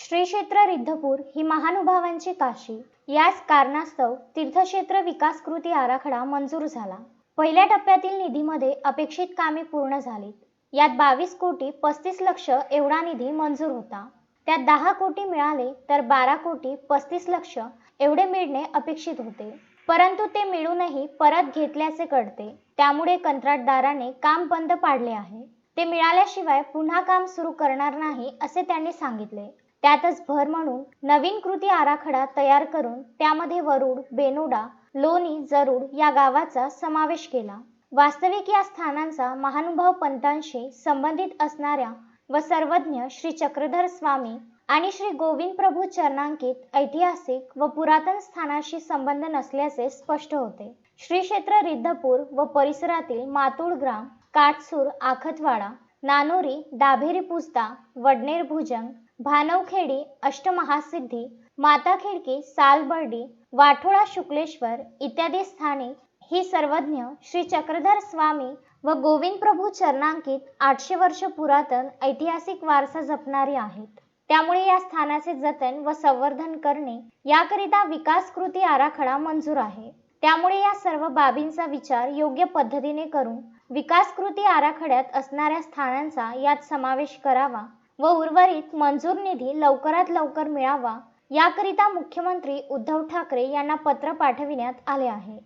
श्री क्षेत्र रिद्धपूर ही महानुभावांची काशी. याच कारणास्तव तीर्थक्षेत्र विकास कृती आराखडा मंजूर झाला. पहिल्या टप्प्यातील निधीमध्ये अपेक्षित कामे पूर्ण झालीत. यात बावीस कोटी पस्तीस लक्ष एवढा निधी मंजूर होता. त्यात दहा कोटी मिळाले तर बारा कोटी पस्तीस लक्ष एवढे मिळणे अपेक्षित होते. परंतु ते मिळूनही परत घेतल्याचे कळते. त्यामुळे कंत्राटदाराने काम बंद पाडले आहे. ते मिळाल्याशिवाय पुन्हा काम सुरू करणार नाही असे त्यांनी सांगितले. त्यातच भर म्हणून नवीन कृती आराखडा तयार करून त्यामध्ये वरुड बेनोडा लोणी जरूड या गावाचा समावेश केला. वास्तविक या स्थानांचा महानुभाव पंथांशी संबंधित असणाऱ्या व सर्वज्ञ श्री चक्रधर स्वामी आणि श्री गोविंद प्रभू चरणांकित ऐतिहासिक व पुरातन स्थानाशी संबंध नसल्याचे स्पष्ट होते. श्री क्षेत्र रिद्धपूर व परिसरातील मातूळ ग्राम काटसूर आखतवाडा नानोरी दाभेरी पुस्ता वडनेर भुजंग भानवखेडी अष्टमहासिद्धी माता खिडकी सालबर्डी वाठोळा शुक्लेश्वर इत्यादी स्थाने ही सर्वज्ञ श्री चक्रधर स्वामी व गोविंद प्रभू चरणांकित आठशे वर्ष पुरातन ऐतिहासिक वारसा जपणारी आहेत. त्यामुळे या स्थानाचे जतन व संवर्धन करणे याकरिता विकास कृती आराखडा मंजूर आहे. त्यामुळे या सर्व बाबींचा विचार योग्य पद्धतीने करून विकास कृती आराखड्यात असणाऱ्या स्थानांचा यात समावेश करावा व उर्वरित मंजूर निधी लवकरात लवकर मिळावा याकरिता मुख्यमंत्री उद्धव ठाकरे यांना पत्र पाठविण्यात आले आहे.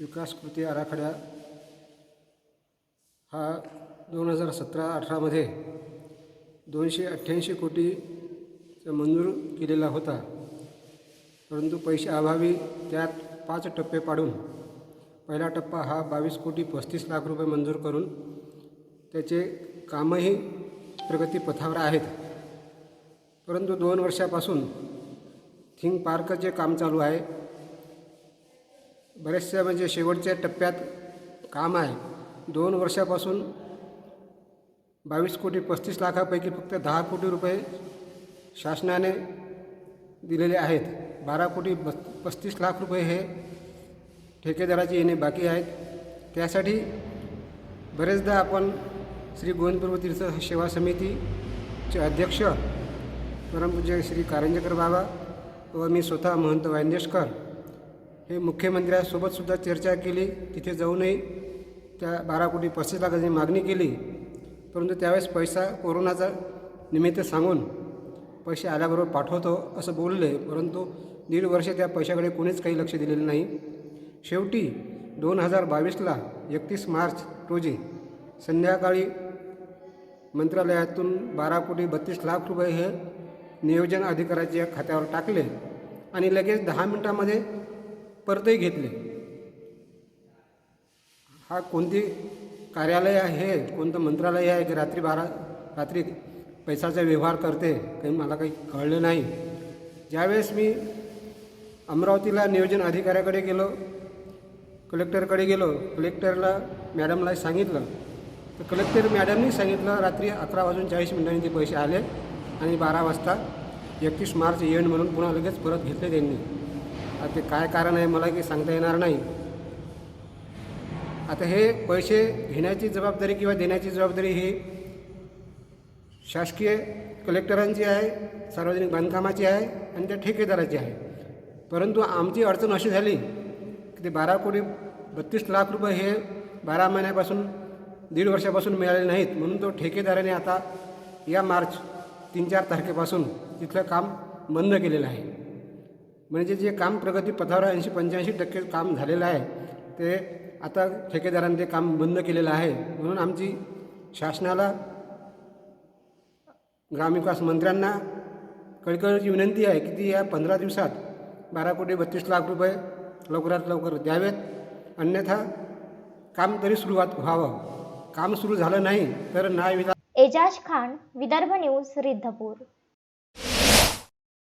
विकास कृती आराखडा हा दोन हजार सतरा अठरामध्ये दोनशे अठ्ठ्याऐंशी कोटीचा मंजूर केलेला होता. परंतु पैसे अभावी त्यात पाच टप्पे पाडून पहिला टप्पा हा बावीस कोटी पस्तीस लाख रुपये मंजूर करून त्याचे कामही प्रगतीपथावर आहेत. परंतु दोन वर्षापासून थिंग पार्कचे काम चालू आहे बरेचशा म्हणजे शेवटच्या टप्प्यात काम आहे. दोन वर्षापासून बावीस कोटी पस्तीस लाखापैकी फक्त दहा कोटी रुपये शासनाने दिलेले आहेत. बारा कोटी बस पस्तीस लाख रुपये हे ठेकेदाराचे येणे बाकी आहेत. त्यासाठी बरेचदा आपण श्री गोविंदपूर्व तीर्थ सेवा समितीचे अध्यक्ष परमपूज्य श्री कारंजेकर बाबा व मी स्वतः महंत वांदेशकर हे मुख्यमंत्र्यासोबतसुद्धा चर्चा केली. तिथे जाऊनही त्या बारा कोटी पस्तीस लाखाची मागणी केली. परंतु त्यावेळेस पैसा कोरोनाचा निमित्त सांगून पैसे आल्याबरोबर पाठवतो असं बोलले. परंतु दीड वर्ष त्या पैशाकडे कोणीच काही लक्ष दिलेलं नाही. शेवटी दोन हजार बावीसला एकतीस मार्च रोजी संध्याकाळी मंत्रालयातून बारा कोटी बत्तीस लाख रुपये हे नियोजन अधिकाऱ्याच्या खात्यावर टाकले आणि लगेच दहा मिनटामध्ये परतही घेतले. हा कोणती कार्यालय आहे? कोणतं मंत्रालय आहे? की रात्री बारा रात्री पैशाचा व्यवहार करते? काही मला काही कळलं नाही. ज्यावेळेस मी अमरावतीला नियोजन अधिकाऱ्याकडे गेलो कलेक्टरकडे गेलो कलेक्टरला मॅडमला सांगितलं तर कलेक्टर मॅडमनी सांगितलं रात्री अकरा वाजून चाळीस मिनिटांनी ते पैसे आले आणि बारा वाजता एकतीस मार्च एंड म्हणून पुन्हा लगेच परत घेतले त्यांनी. आता ते काय कारण आहे मला काही सांगता येणार नाही. आता हे पैसे घेण्याची जबाबदारी किंवा देण्याची जबाबदारी ही शासकीय कलेक्टरांची आहे सार्वजनिक बांधकामाची आहे आणि त्या ठेकेदाराची आहे. परंतु आमची अडचण अशी झाली की ते बारा कोटी बत्तीस लाख रुपये हे बारा महिन्यापासून दीड वर्षापासून मिळाले नाहीत. म्हणून तो ठेकेदाराने आता या मार्च तीन चार तारखेपासून तिथलं काम बंद केलेलं आहे. म्हणजे जे काम प्रगती पथावर ऐंशी पंच्याऐंशी टक्के काम झालेलं आहे ते आता ठेकेदारांनी ते काम बंद केलेलं आहे. म्हणून आमची शासनाला ग्रामविकास मंत्र्यांना कळकळीची विनंती आहे की ती या पंधरा दिवसात बारा कोटी बत्तीस लाख रुपये लवकरात लवकर द्यावेत. अन्यथा काम तरी सुरुवात व्हावं. काम सुरू झालं नाही तर न्याय एजाज खान विदर्भ न्यूज रिद्धपूर.